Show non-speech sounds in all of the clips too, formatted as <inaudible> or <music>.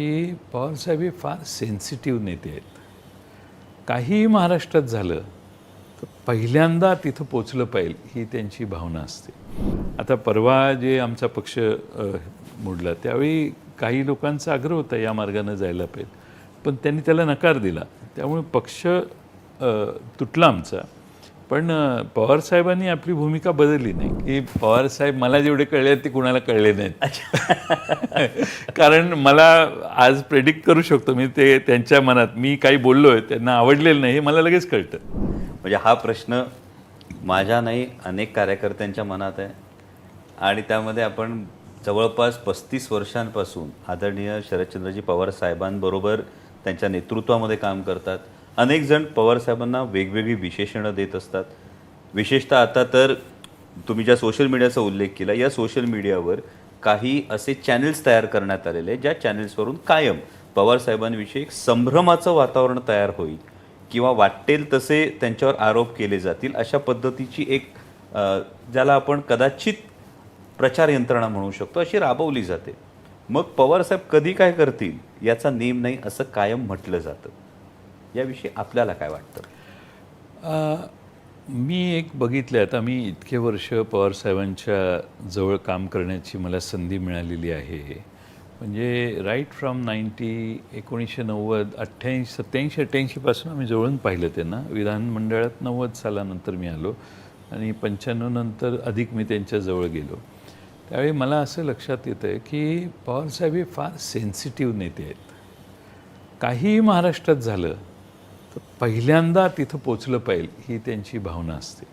की पवारसाहेब हे फार सेन्सिटिव्ह नेते आहेत. काहीही महाराष्ट्रात झालं तर पहिल्यांदा तिथं पोचलं पाहिजे ही त्यांची भावना असते. आता परवा जे आमचा पक्ष मोडला त्यावेळी काही लोकांचा आग्रह होता या मार्गानं जायला पाहिजे. पण त्यांनी त्याला नकार दिला. त्यामुळे पक्ष तुटला आमचा. पण पवारसाहेबांनी आपली भूमिका बदलली नाही. की पवारसाहेब मला जेवढे कळले आहेत ते कुणाला कळले नाहीत. <laughs> कारण मला आज प्रेडिक्ट करू शकतो मी ते त्यांच्या मनात मी काही बोललोय त्यांना आवडलेलं नाही हे मला लगेच कळतं. म्हणजे हा प्रश्न माझ्या नाही अनेक कार्यकर्त्यांच्या मनात आहे. आणि त्यामध्ये आपण जवळपास पस्तीस वर्षांपासून आदरणीय शरदचंद्रजी पवार साहेबांबरोबर त्यांच्या नेतृत्वामध्ये काम करतात. अनेक जण पवार साहेबांना वेगवेगळी विशेषणं देत असतात. विशेषतः आता तर तुम्ही ज्या सोशल मीडियाचा उल्लेख केला या सोशल मीडियावर काही असे चॅनेल्स तयार करण्यात आलेले आहेत, ज्या चॅनेल्सवरून कायम पवार साहेबांविषयी एक संभ्रमाचं वातावरण तयार होईल किंवा वाटेल तसे त्यांच्यावर आरोप केले जातील अशा पद्धतीची एक ज्याला आपण कदाचित प्रचार यंत्रणा म्हणू शकतो अशी राबवली जाते. मग पवारसाहेब कधी काय करतील याचा नेम नाही असं कायम म्हटलं जातं. याविषयी आपल्याला काय वाटतं? मी एक बघितलं आता मी इतके वर्ष पवारसाहेबांच्या जवळ काम करण्याची मला संधी मिळालेली आहे. म्हणजे राईट फ्रॉम नाईन्टी एकोणीसशे नव्वद अठ्ठ्याऐंशी सत्याऐंशी अठ्ठ्याऐंशीपासून आम्ही जवळून पाहिलं त्यांना. विधानमंडळात नव्वद सालानंतर मी आलो आणि पंच्याण्णव नंतर अधिक मी त्यांच्याजवळ गेलो. त्यावेळी मला असं लक्षात येतं आहे की पवारसाहेब हे फार सेन्सिटिव्ह नेते आहेत. काहीही महाराष्ट्रात झालं तर पहिल्यांदा तिथं पोचलं पाहिजे ही त्यांची भावना असते.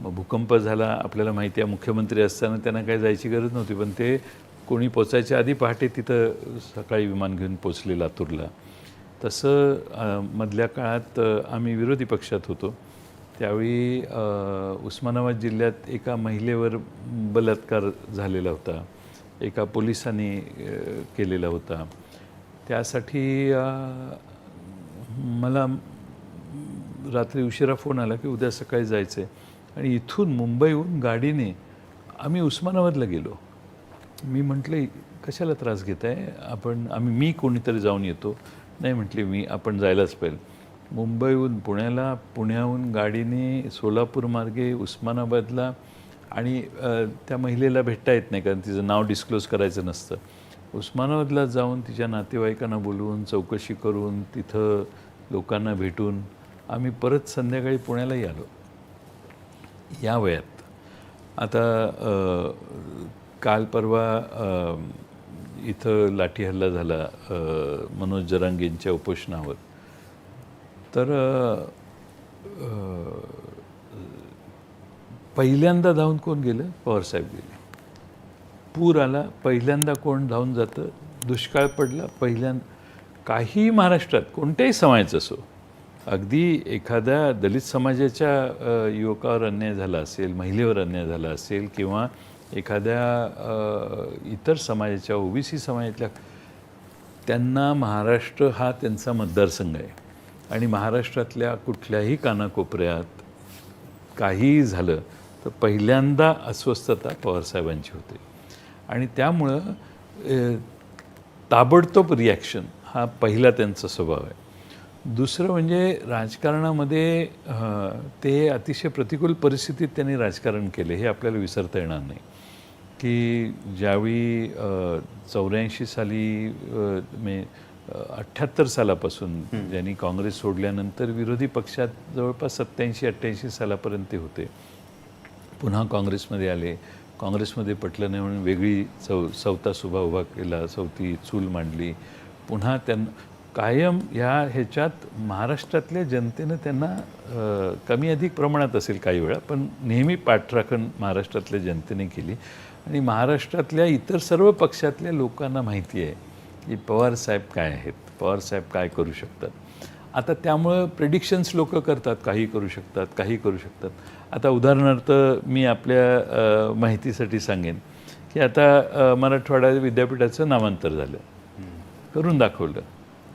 मग भूकंप झाला आपल्याला माहिती आहे मुख्यमंत्री असताना त्यांना काही जायची गरज नव्हती पण ते कोणी पोचायच्या आधी पहाटे तिथं सकाळी विमान घेऊन पोचले लातूरला. तसं मधल्या काळात आम्ही विरोधी पक्षात होतो. त्यावेळी उस्मानाबाद जिल्ह्यात एका महिलेवर बलात्कार झालेला होता. एका पोलिसांनी केलेला होता. त्यासाठी मला रात्री उशिरा फोन आला की उद्या सकाळी जायचं आहे आणि इथून मुंबईहून गाडीने आम्ही उस्मानाबादला गेलो. मी म्हटलं कशाला त्रास घेत आहे आपण आम्ही मी कोणीतरी जाऊन येतो. नाही म्हटले मी आपण जायलाच पाहिजे. मुंबईहून पुण्याला पुण्याहून गाडीने सोलापूर मार्गे उस्मानाबादला आणि त्या महिलेला भेटता येत नाही कारण तिचं नाव डिस्क्लोज करायचं नसतं. उस्मानाबादला जाऊन तिच्या नातेवाईकांना बोलवून चौकशी करून तिथं लोकांना भेटून आम्ही परत संध्याकाळी पुण्यालाही आलो. या वयात. आता काल परवा इथं लाठी हल्ला झाला मनोज जरांगेंच्या उपोषणावर. तर पहिल्यांदा धावून कोण गेलं? पवारसाहेब गेले. पूर आला पहिल्यांदा कोण धावून जातं? दुष्काळ पडला पहिल्यांदा काही महाराष्ट्रात कोणत्याही समाजाचं असो अगदी एखाद्या दलित समाजाच्या युवकावर अन्याय झाला असेल महिलेवर अन्याय झाला असेल किंवा एखाद्या इतर समाजाच्या ओबीसी समाजातल्या त्यांना महाराष्ट्र हा त्यांचा मतदारसंघ आहे. आणि महाराष्ट्रातल्या कुठल्याही कानाकोपऱ्यात काहीही झालं तर पहिल्यांदा अस्वस्थता पवारसाहेबांची होते. आणि त्यामुळं ताबडतोब रिॲक्शन हा पहिला त्यांचा स्वभाव आहे. दुसरं म्हणजे राजकारणामध्ये ते अतिशय प्रतिकूल परिस्थितीत त्यांनी राजकारण केले हे आपल्याला विसरता येणार नाही. की ज्यावेळी चौऱ्याऐंशी साली मे अठ्ठ्याहत्तर सालापासून ज्यांनी काँग्रेस सोडल्यानंतर विरोधी पक्षात जवळपास सत्याऐंशी अठ्ठ्याऐंशी सालापर्यंत ते होते. पुन्हा काँग्रेसमध्ये आले. काँग्रेसमध्ये पटलं नाही म्हणून वेगळी चौ चौथा सुभा उभा केला चौथी चूल मांडली. पुन्हा त्यांना कायम ह्या ह्याच्यात महाराष्ट्रातल्या जनतेनं त्यांना कमी अधिक प्रमाणात असेल काही वेळा पण नेहमी पाठराखण महाराष्ट्रातल्या जनतेने केली. आणि महाराष्ट्रातल्या इतर सर्व पक्षातल्या लोकांना माहिती आहे की पवारसाहेब काय आहेत पवारसाहेब काय करू शकतात. आता त्यामुळं प्रेडिक्शन्स लोक करतात काही करू शकतात काही करू शकतात. आता उदाहरणार्थ मी आपल्या माहितीसाठी सांगेन की आता मराठवाडा विद्यापीठाचं नामांतर झालं. करून दाखवलं.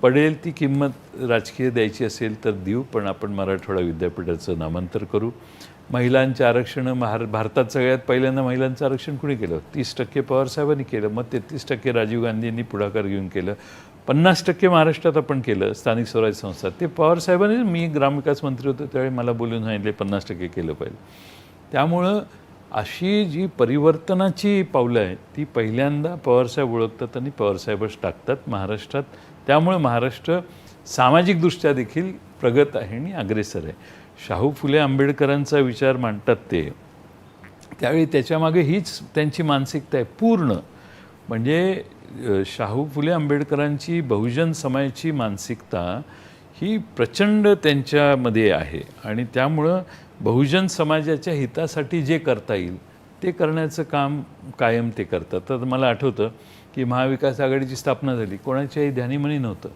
पडेल ती किंमत राजकीय द्यायची असेल तर देऊ पण आपण मराठवाडा विद्यापीठाचं नामांतर करू. महिलांचे आरक्षण महार भारतात सगळ्यात पहिल्यांदा महिलांचं आरक्षण कुणी केलं? तीस टक्के पवारसाहेबांनी केलं मग तेहतीस टक्के राजीव गांधींनी पुढाकार घेऊन केलं पन्नास टक्के महाराष्ट्रात आपण केलं स्थानिक स्वराज्य संस्था. ते पवारसाहेबांनी मी ग्रामविकास मंत्री होतो त्यावेळी मला बोलून सांगितले पन्नास टक्के केलं पाहिजे. त्यामुळं अशी जी परिवर्तनाची पावलं आहेत ती पहिल्यांदा पवारसाहेब ओळखतात आणि पवारसाहेबच टाकतात महाराष्ट्रात. त्यामुळे महाराष्ट्र सामाजिकदृष्ट्या देखील प्रगत आहे आणि अग्रेसर आहे. शाहू फुले आंबेडकरांचा विचार मांडतात ते. त्यावेळी त्याच्यामागे हीच त्यांची मानसिकता आहे पूर्ण. म्हणजे शाहू फुले आंबेडकरांची बहुजन समाजाची मानसिकता ही प्रचंड त्यांच्यामध्ये आहे. आणि त्यामुळं बहुजन समाजाच्या हितासाठी जे करता येईल ते करण्याचं काम कायम ते करतात. तर मला आठवतं की महाविकास आघाडीची स्थापना झाली. कोणाच्याही ध्यानीमनी नव्हतं.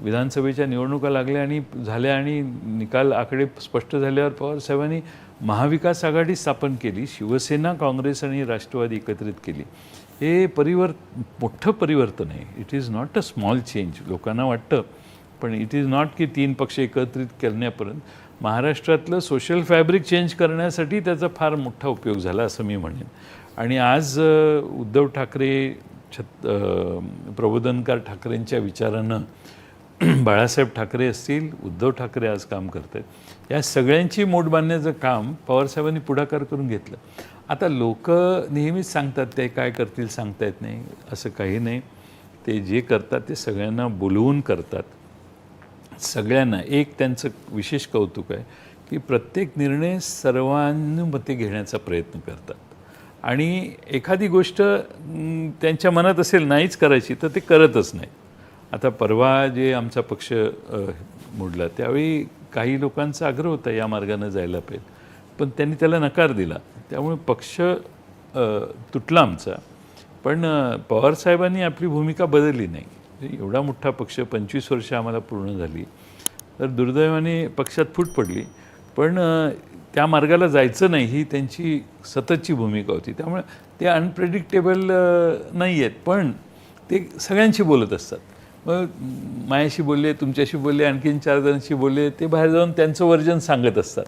विधानसभेच्या निवडणुका लागल्या आणि झाल्या आणि निकाल आकडे स्पष्ट झाल्यावर पवारसाहेबांनी महाविकास आघाडी स्थापन केली शिवसेना काँग्रेस आणि राष्ट्रवादी एकत्रित केली. हे परिवर् मोठं परिवर्तन आहे. It is not a small change लोकांना वाटतं पण इट इज नॉट की तीन पक्ष एकत्रित करण्यापर्यंत महाराष्ट्रातलं सोशल फॅब्रिक चेंज करण्यासाठी त्याचा फार मोठा उपयोग झाला असं मी म्हणेन. आणि आज उद्धव ठाकरे छत प्रबोधनकार ठाकरेंच्या विचारानं <clears throat> बाळासाहेब ठाकरे असतील उद्धव ठाकरे आज काम करत आहेत या सगळ्यांची मोठ बांधण्याचं काम पवारसाहेबांनी पुढाकार करून घेतलं. आता लोक नेहमीच सांगतात ते काय करतील सांगता येत नाही. असं काही नाही. ते जे करतात ते सगळ्यांना बोलवून करतात. सगळ्यांना एक त्यांचं विशेष कौतुक आहे की प्रत्येक निर्णय सर्वानुमते घेण्याचा प्रयत्न करतात. आणि एखादी गोष्ट त्यांच्या मनात असेल नाहीच करायची तर ते करतच नाही आता परवा जे आमचा पक्ष मोडला त्यावेळी काही लोकांचा आग्रह होता या मार्गानं जायला पाहिजे. पण त्यांनी त्याला नकार दिला. त्यामुळे पक्ष तुटला आमचा. पण पवारसाहेबांनी आपली भूमिका बदलली नाही. एवढा मोठा पक्ष पंचवीस वर्ष आम्हाला पूर्ण झाली. तर दुर्दैवाने पक्षात फूट पडली. पण त्या मार्गाला जायचं नाही ही त्यांची सततची भूमिका होती. त्यामुळे ते अनप्रेडिक्टेबल नाही आहेत पण ते सगळ्यांशी बोलत असतात. मग मायाशी बोलले तुमच्याशी बोलले आणखीन चार जणांशी बोलले ते बाहेर जाऊन त्यांचं वर्जन सांगत असतात.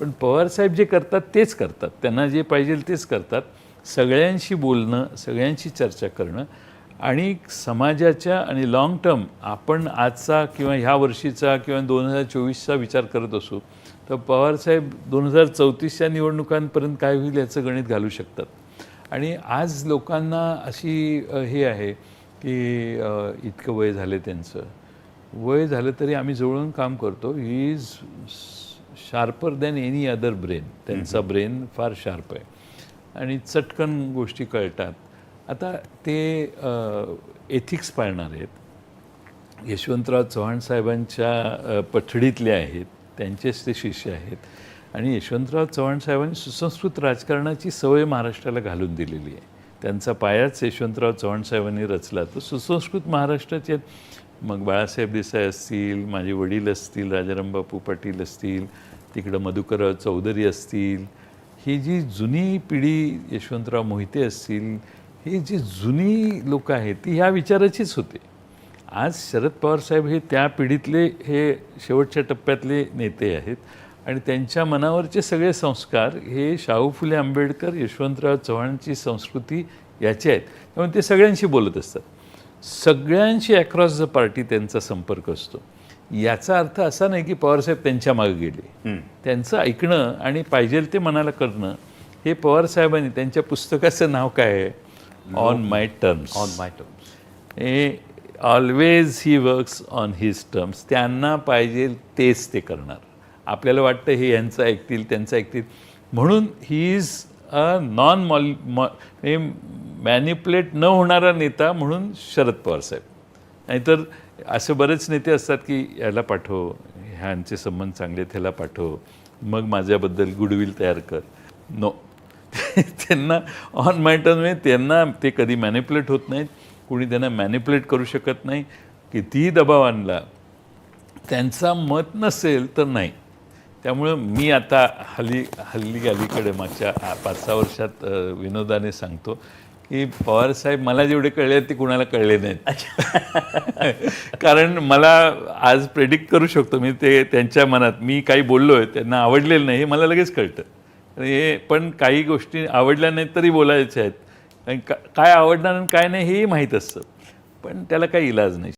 पण पवारसाहेब जे करतात तेच करतात. त्यांना जे पाहिजे तेच करतात. सगळ्यांशी बोलणं सगळ्यांशी चर्चा करणं आणि समाजाच्या आणि लाँग टर्म आपण आजचा किंवा ह्या वर्षीचा किंवा दोन हजार चोवीसचा विचार करत असू तर पवारसाहेब दोन हजार चौतीसच्या निवडणुकांपर्यंत काय होईल याचं गणित घालू शकतात. आणि आज लोकांना अशी हे आहे की इतकं वय झालं त्यांचं. वय झालं तरी आम्ही जवळून काम करतो. He is sharper than any other brain त्यांचा ब्रेन फार शार्प आहे. आणि चटकन गोष्टी कळतात. आता ते एथिक्स पाळणार आहेत. यशवंतराव चव्हाण साहेबांच्या पठडीतले आहेत. त्यांचेच ते शिष्य आहेत. आणि यशवंतराव चव्हाण साहेबांनी सुसंस्कृत राजकारणाची सवय महाराष्ट्राला घालून दिलेली आहे. त्यांचा पायाच यशवंतराव चव्हाण साहेबांनी रचला. तो सुसंस्कृत महाराष्ट्राचे मग बाळासाहेब देसाई असतील माझे वडील असतील राजाराम बापू पाटील असतील तिकडं मधुकरराव चौधरी असतील. ही जी जुनी पिढी यशवंतराव मोहिते असतील ही जी जुनी लोक आहेत ती ह्या विचाराचीच होते. आज शरद पवार साहेब हे त्या पिढीतले हे शेवटच्या टप्प्यातले नेते आहेत आणि त्यांच्या मनावरचे सगळे संस्कार हे शाहू फुले आंबेडकर यशवंतराव चव्हाणची संस्कृती याचे आहेत. त्यामुळे ते सगळ्यांशी बोलत असतात. सगळ्यांशी अक्रॉस द पार्टी त्यांचा संपर्क असतो. याचा अर्थ असा नाही की पवारसाहेब त्यांच्या मागे गेले. त्यांचं ऐकणं आणि पाहिजे ते मनाला करणं हे पवारसाहेबांनी त्यांच्या पुस्तकाचं नाव काय आहे? On my terms on my terms हे always he works on his terms त्यांना पाहिजे तेच ते करणार. आपल्याला वाटतं हे यांचं ऐकतील त्यांचं ऐकतील. म्हणून ही इज अ नॉन मॉल मॉ मॅनिपुलेट न होणारा नेता म्हणून शरद पवार साहेब. नाहीतर असे बरेच नेते असतात की याला पाठव ह्यांचे संबंध चांगले आहेत, ह्याला पाठव. मग माझ्याबद्दल गुडविल तयार कर. नो त्यांना ऑन माय टर्म त्यांना ते कधी मॅनिपुलेट होत नाहीत. कुणी त्यांना मॅनिपुलेट करू शकत नाही. कितीही दबाव आणला त्यांचा मत नसेल तर नाही. त्यामुळं मी आता हल्ली हल्ली अलीकडे मागच्या पाच सहा वर्षात विनोदाने सांगतो की पवारसाहेब मला जेवढे कळले आहेत ते कुणाला कळले नाहीत. <laughs> कारण मला आज प्रेडिक्ट करू शकतो मी ते त्यांच्या मनात मी काही बोललो आहे त्यांना आवडलेलं नाही हे मला लगेच कळतं. हे पण काही गोष्टी आवडल्या नाहीत तरी बोलायच्या आहेत. आणि का- काय आवडणार आणि काय नाही हेही माहीत असतं. पण त्याला काही इलाज नाही.